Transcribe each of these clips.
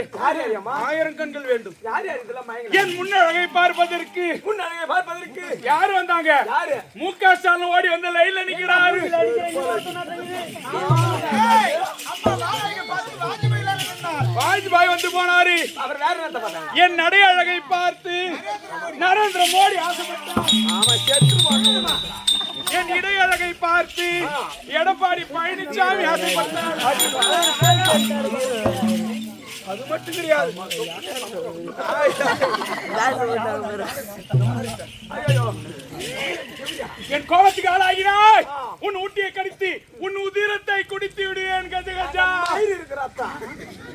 அம்மா? ஆயிரம் கண்கள் வேண்டும். என் முன்னழகை பார்ப்பதற்கு. முன்னாடி பார்ப்பதற்கு. யார் வந்தாங்க? யாரு? மு க ஸ்டாலின் ஓடி வந்து லைன்ல நிக்கிறாரு. வாஜ்பாய் வந்து போனாரு. என் நடை அழகை பார்த்து நரேந்திர மோடி ஆசைப்பட்டார். என் இடை அழகை பார்த்து எடப்பாடி பழனிசாமி ஆசைப்பட்டார். அது மட்டும் கிடையாது. என் கோபத்துக்கு ஆளாகினாய். உன் ஊட்டியை கடித்து உன் உதிரத்தை குடித்து விடுவேன் கஜ கஜா இருக்கிறாத்தா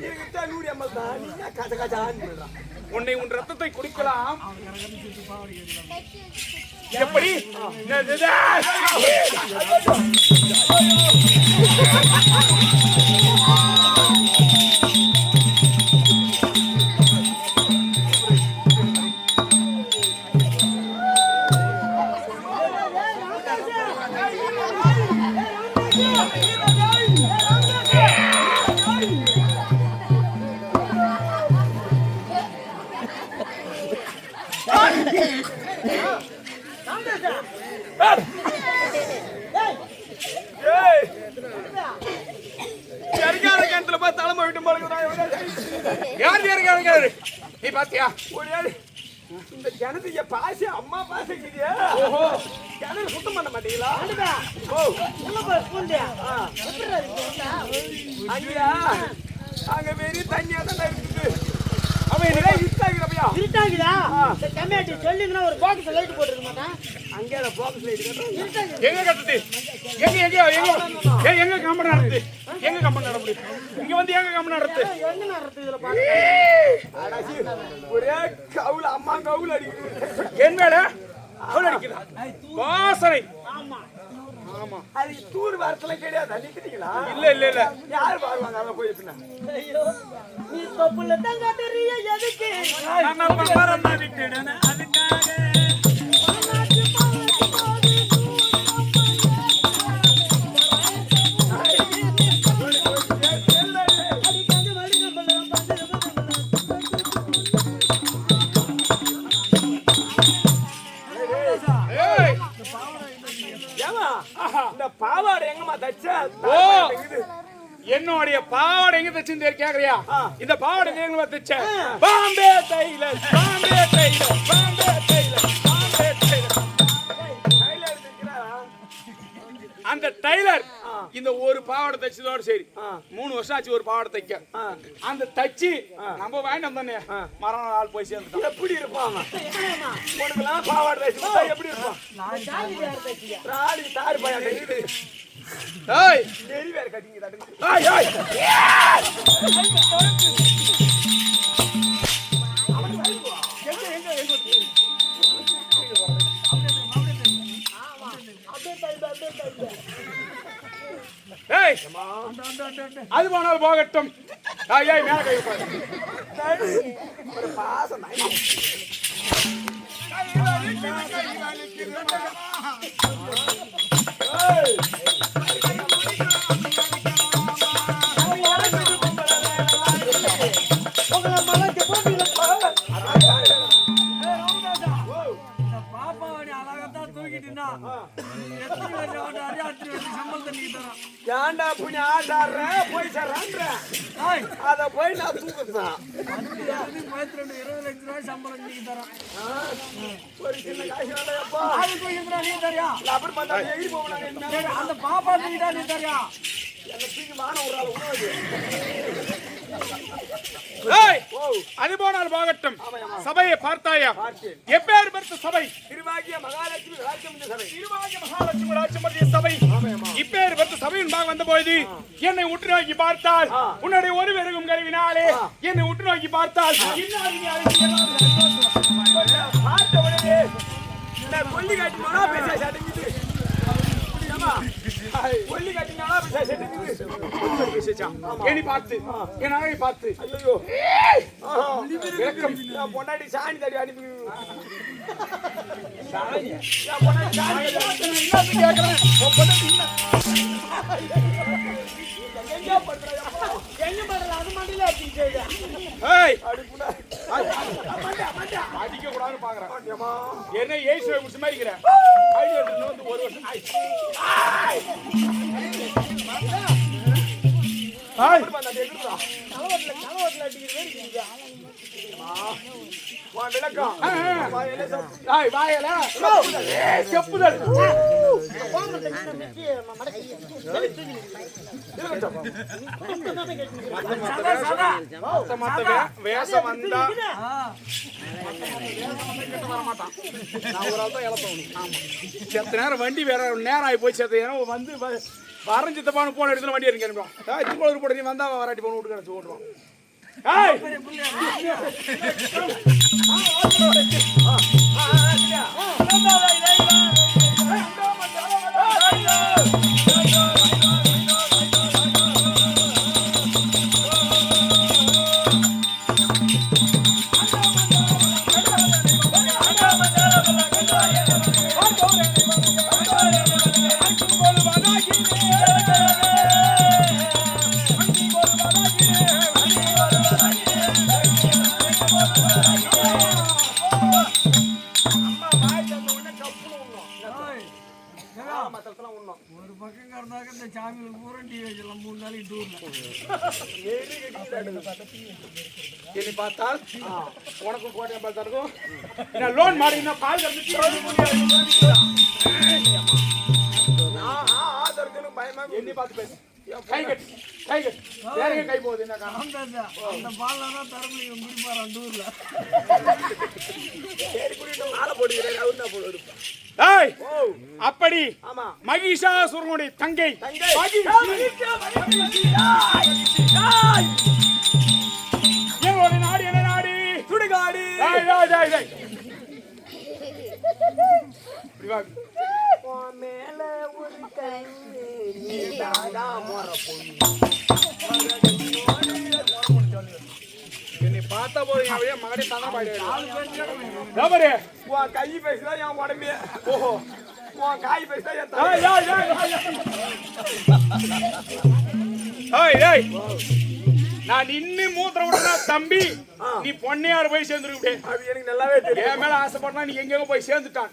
நீ உன்னை உன் ரத்தத்தை குடிக்கலாம். எப்படி? பாத்தியா? ஒரே இந்த கிணத்துக்கு பாசி அம்மா பாசி ஓஹோ. கிணறு சுத்தம் பண்ண மாட்டீங்களா? ஓ. ஆ. ஐயா அங்க வெறி தண்ணியா தான் இருக்குது. அவன் என்ன இஷ்டாகிறப்பையா இருட்டாங்குதா இந்த கம்மியாட்டி சொல்லிங்கன்னா ஒரு பாக்கெட் லைட் போட்டுருக்க மாட்டான். அங்கே போக்ஸ் லைட் எங்க கட்டுது எங்க எங்க? எங்க எங்க கம்பெனி நடத்து? எங்க கம்பெனி நடத்து இங்க வந்து எங்க கம்பெனி நடத்து? எங்க நேரத்து இதுல அடாச்சி, ஒரே கவுல அம்மா கவுல அடிக்குது. என்னட அவள் அடிக்குதா? வாசனை. ஆமா. அது தூர் வாரத்துல கிடையாது. நிக்கிறீங்களா இல்ல இல்ல இல்ல. யார் பாருவாங்க அங்க போய் பின்ன ஐயோ நீ தொப்புல தங்க தெரிய எதுக்கு? நான் பம்பரம் தான் ஓ! என்னுடைய பாவாடை எங்க தச்சுன்னு தெரி- கேக்குறியா? இந்த பாவாடை எங்க தச்ச Bombay tailor Bombay tailor Bombay tailor Bombay நிக்கிறாரா அந்த டைலர் இந்த ஒரு பாவாடை தச்சதோட சரி. ஆ. மூணு வருஷம் ஆச்சு ஒரு பாவாடை தைக்க. ஆ. அந்த தச்சு நம்ம வாங்கிட்டு வந்தானே மரம் ஆள் போய் சேர்ந்துட்டான். எப்படி இருப்பான் உனக்கெல்லாம் பாவாடை தச்சு எப்படி இருப்பான்? பையன் கட்டிட்டு ஏய் நெறி வேற கட்டிங்க தட்டுங்க ஏய் ஏய் அது போனால் போகட்டும் ஏய் மேல கை நாய். பாப்பாவடி அழகத்தான் தூக்கிட்டுனா எத்தனை வருஷம் அத்தனை நீ தரான்? ஏன்டா புண்ணி ஆண்டாடுற போய் அத போய் நான் ரெண்டு இருபது லட்ச ரூபாய் சம்பளம் நீ தரான். ஒரு சின்ன காசு வேண்டாம் அது நீ தரியா அப்புறம் பார்த்தா எகிரி போகலாம் அந்த பாப்பா தூக்கிட்டா நீ தரியா என்ன தூக்கி மான ஒரு ஆள் உணவு அது போனால் போகட்டும் சபையை பார்த்தாயா. எப்பேர் பெருத்த சபை? திருவாகிய மகாலட்சுமி ராஜ்யம் சபை. திருவாகிய மகாலட்சுமி சபை. இப்பேர் பெற்ற சபையின் பாக வந்த போது என்னை உற்று நோக்கி பார்த்தால் உன்னுடைய ஒரு வெறுகும் கருவினாலே என்னை உற்று நோக்கி பார்த்தால் பார்த்த உடனே கொல்லி காட்டினா பேச? கொல்லி காட்டினா பேச பார்த்து என் அழகை பார்த்து ஐயோ பொண்டாட்டி சாணி தடி அனுப்பி பொண்டாட்டி சாணி தடி எங்க பண்ற எங்க பண்ற அது மண்டில ஏய் அடிப்புடா அடிக்க கூடாது பாக்குறேன் என்ன ஏய் சுவை முடிச்ச மாதிரி இருக்கிறேன் வந்து ஒரு வருஷம் விளக்கம் வாயில வேஷம் வந்தா நான் தான் செத்த நேரம் வண்டி வேற நேரம் ஆகி போய் செத்த நேரம் வந்து வ- வரைஞ்சு போன இடத்துல வண்டி எடுக்க திருப்பூர் போட நீ வந்தா வராட்டி போன விட்டு கிடச்சு ஓடுவான் ஏய் போல் ஒரு பக்கம் கிடந்தாக்க இந்த சாமிகளுக்கு பூரா டிவி வச்சிடலாம் மூணு நாளைக்கு டூர்ல என்னை பார்த்தால் உனக்கும் கோட்டை பார்த்தாருக்கும் நான் லோன் மாடினா பால் ஆதரவுக்குன்னு பயமா என்னை பார்த்து பேசு. கை கட்டு கை கட்டு. வேற எங்க கை போகுது? என்ன காரணம்? அந்த அந்த- அந்த பால்லாம் தான் தரமலிங்க குடிப்பாரான் டூர்ல சரி கூட்டிட்டு ஆளை போடுகிறேன் அவர் தான் போடு இருப்பான். ஏய் ஓ. அப்படி ஆமா. மகிஷாசுரனுடைய தங்கை தங்கை. மகிஷி. எங்களுடைய நாடு என்ன நாடு? சுடுகாடு. மேல ஒரு கண்ணு நீதானா மொற பொண்ணு என்னை பார்த்தா போதும் என் அப்படியே மகனே தானா பாடு உன் கை பேசுதா என் உடம்பே ஓஹோ உன் காய் பேசுதா என் ஏய். நான் நின்னு மூத்திர விடுறா தம்பி நீ பொன்னையார் போய் சேர்ந்துருக்கு அது எனக்கு நல்லாவே தெரியும். என் மேல ஆசைப்படனா நீ எங்கெங்க போய் சேர்ந்துட்டான்.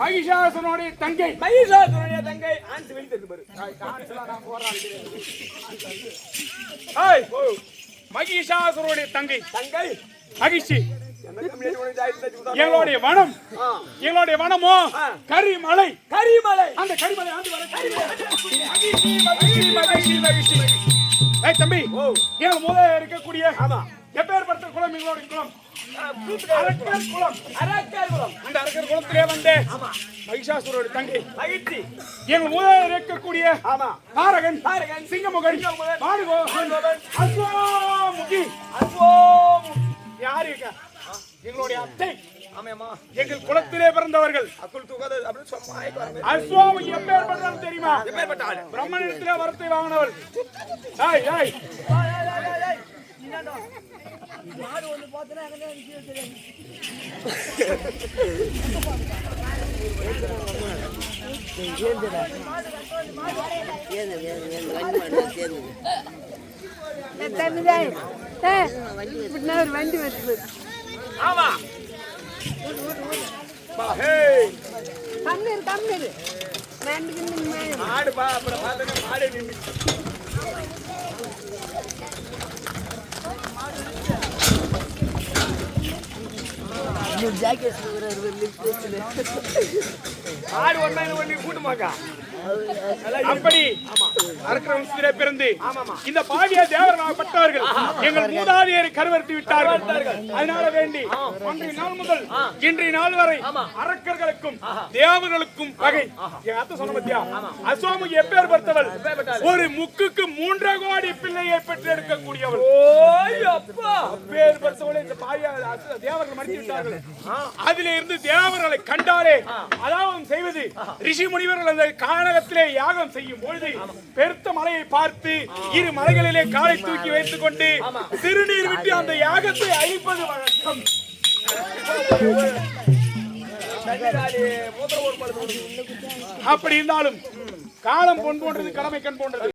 மகிஷாசுரனுடைய தங்கை. மகிஷாசுரனுடைய தங்கை ஆன்ஸ் வெளியே பாரு. நான் போடுறேன் ஏய், மகிஷாசுரனுடைய தங்கை. தங்கை. மகிழ்ச்சி. எங்களுடைய வனம். எங்களுடைய வனமோ. கரிமலை. கரிமலை. அந்த கரிமலை ஆண்டு வர ஏய் தம்பி. எங்கள் முதல்ல இருக்கக்கூடிய ஆமா. எப்பேற்பட்ட குளம் எங்களுடைய குளம்? இருக்கக்கூடிய ஆமா. தாரகன் சிங்கமுகன் யாரு இருக்கா? எங்களுடைய அத்தை எங்கள் குலத்திலே பிறந்தவர்கள் அக்குள் தூக்காத அப்படின்னு வரமே. அஸ்வாமி எப்பேற்பட்டாலும் தெரியுமா எப்பேற்பட்ட ஆளு? பிரம்மனிடத்திலே வரத்தை வாங்கினவள் ஏய் ஏய் மாடு ஒன்று நிற்க தெரியாது வண்டி வருது ஆமா. கம்மிரு கம்மிரு மாடு பா அப்புறம் பார்த்தா மாடு நின்று மாடு ஒன்னா ஒண்ணு கூட்டுமாக்கா அப்படி வம்சத்திலே பிறந்து. இந்த பாவிய தேவர்களாகப்பட்டவர்கள் எங்கள் மூதாதையரை கருவறுத்து விட்டார்கள். அதனால வேண்டி அன்றைய நாள் முதல் இன்றைய நாள் வரை அரக்கர்களுக்கும் தேவர்களுக்கும் வகை. என் அத்தை சொன்ன பத்தியா? அசோமுக்கு எப்பேர் படுத்தவள் ஒரு முக்குக்கு மூன்றரை கோடி பிள்ளையை பெற்று எடுக்கக்கூடியவள் ஓய் அப்பா! பேர் படுத்தவளை இந்த பாவிய தேவர்கள் மடித்து விட்டார்கள். அதிலே இருந்து தேவர்களை கண்டாலே அதாவது செய்வது ரிஷி முனிவர்கள் அந்த கானகத்திலே யாகம் செய்யும் பொழுது பெருத்த மலையை பார்த்து இரு மலைகளிலே காலை தூக்கி வைத்துக் கொண்டு சிறுநீர் விட்டு அந்த யாகத்தை அழிப்பது வழக்கம். அப்படி இருந்தாலும் காலம் பொன் போன்றது கடமை கண் போன்றது.